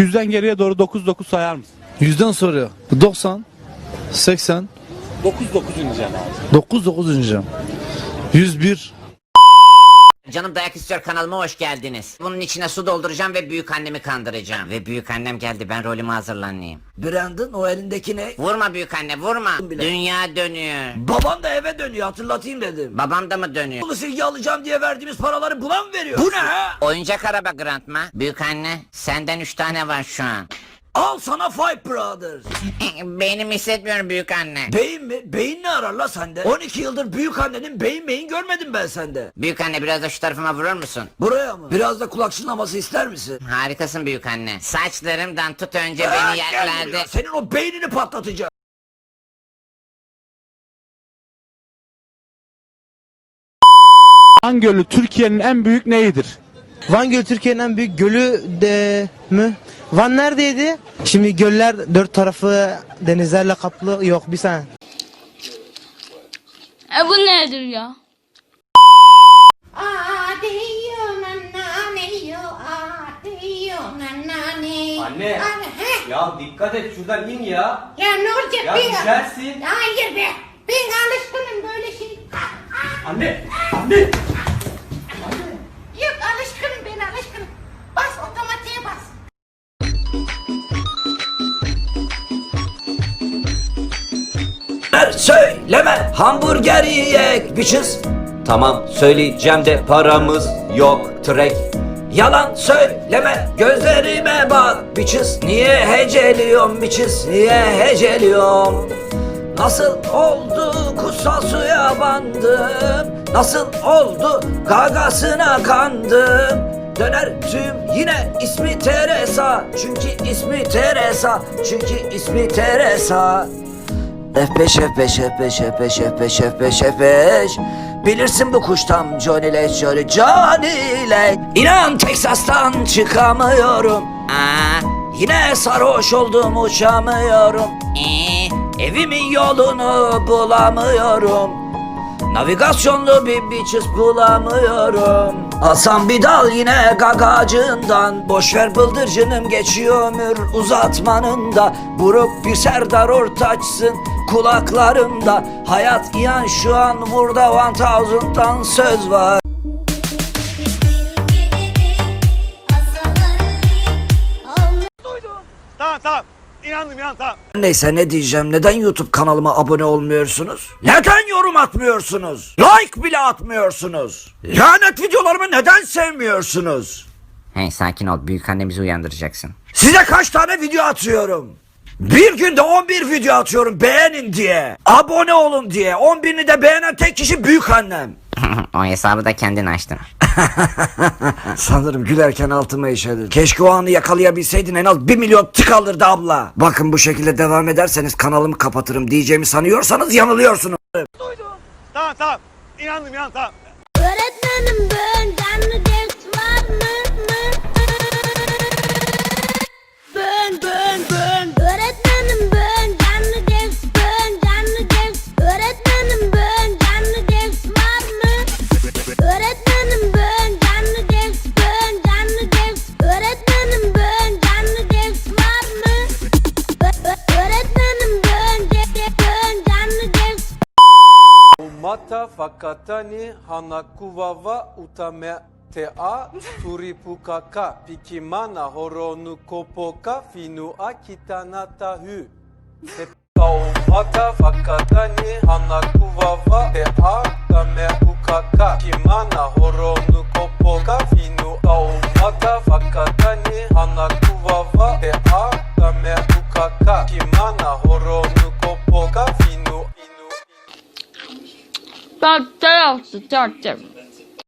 Yüzden geriye doğru 9 9 sayar mısın? Yüzden soruyor. 90, 80, 9 9 ineceksin abi. 9 9 ineceğim. 101, Canım Dayak İstiyor kanalıma hoş geldiniz. Bunun içine su dolduracağım ve büyük annemi kandıracağım. Ve büyük annem geldi ben rolümü hazırlanayım. Brandon o elindeki ne? Vurma büyük anne vurma. Bile. Dünya dönüyor. Baban da eve dönüyor hatırlatayım dedim. Babam da mı dönüyor? Bunu silgi alacağım diye verdiğimiz paraları buna mı veriyor? Bu ne ha? Oyuncak araba Grandma. Büyük anne senden üç tane var şu an. Al sana Five Brothers. Beynimi hissetmiyorum büyük anne. Beyin mi? Beyin ne arar la sende? 12 yıldır büyük annenin beyin beyin görmedim ben sende. Büyük anne biraz da şu tarafıma vurur musun? Buraya mı? Biraz da kulak çınlaması ister misin? Harikasın büyük anne. Saçlarımdan tut önce Ha, beni gel yerlerde. Senin o beynini patlatacağım. Van Gölü Türkiye'nin en büyük neyidir? Van Gölü Türkiye'nin en büyük gölü de mü? Van neredeydi? Şimdi göller dört tarafı denizlerle kaplı. Yok bir saniye. E bu nedir ya? Anne. Ya dikkat et şuradan in ya. Ya ne olacak Ya ben? düşersin. Hayır be. Ben alışkınım böyle şey. Anne. Anne. Ver söyleme hamburger yiyek bitches. Tamam söyleyeceğim de paramız yok trek. Yalan söyleme gözlerime bak bitches. Niye heceliyorum bitches niye heceliyorum? Nasıl oldu kutsal suya bandım Nasıl oldu gagasına kandım Döner tüm yine ismi Teresa Çünkü ismi Teresa Çünkü ismi Teresa F5 F5 F5 F5 F5 F5 F5 Bilirsin bu kuştan Johnny Leş Johnny Johnny Leş İnan Texas'tan çıkamıyorum. Aa, Yine sarhoş oldum uçamıyorum. Ee, Evimin yolunu bulamıyorum. Navigasyonlu bir biçiz bulamıyorum Alsam bir dal yine gagacından. Boşver bıldırcınım geçiyor ömür uzatmanında Buruk bir Serdar Ortaç'sın kulaklarımda. Hayat iyan şu an burada one thousand'dan söz var. Tamam tamam. İnandım inan tamam. Neyse ne diyeceğim neden YouTube kanalıma abone olmuyorsunuz? Neden yorum atmıyorsunuz? Like bile atmıyorsunuz? Lanet videolarımı neden sevmiyorsunuz? Hey sakin ol büyük annemizi uyandıracaksın. Size kaç tane video atıyorum? Bir günde 11 video atıyorum beğenin diye. Abone olun diye. 11'ini de beğenen tek kişi büyük annem. o hesabı da kendin açtın. Sanırım gülerken altıma işedin. Keşke o anı yakalayabilseydin en az 1 milyon tık alırdı abla. Bakın bu şekilde devam ederseniz kanalımı kapatırım diyeceğimi sanıyorsanız yanılıyorsunuz. Tamam tamam. İnandım inan tamam. Öğretmenim ben canlı Mata fakatani hanakuvava utametea turipukaka. Pikimana horonu kopoka finua kitanatahu. Mata fakatani hanakuvava tea utameukaka kimana horonu kopoka finua Mata fakatani hanakuvava tea utameukaka kimana horonu kopoka finu finu Dört taraflı dört taraflı.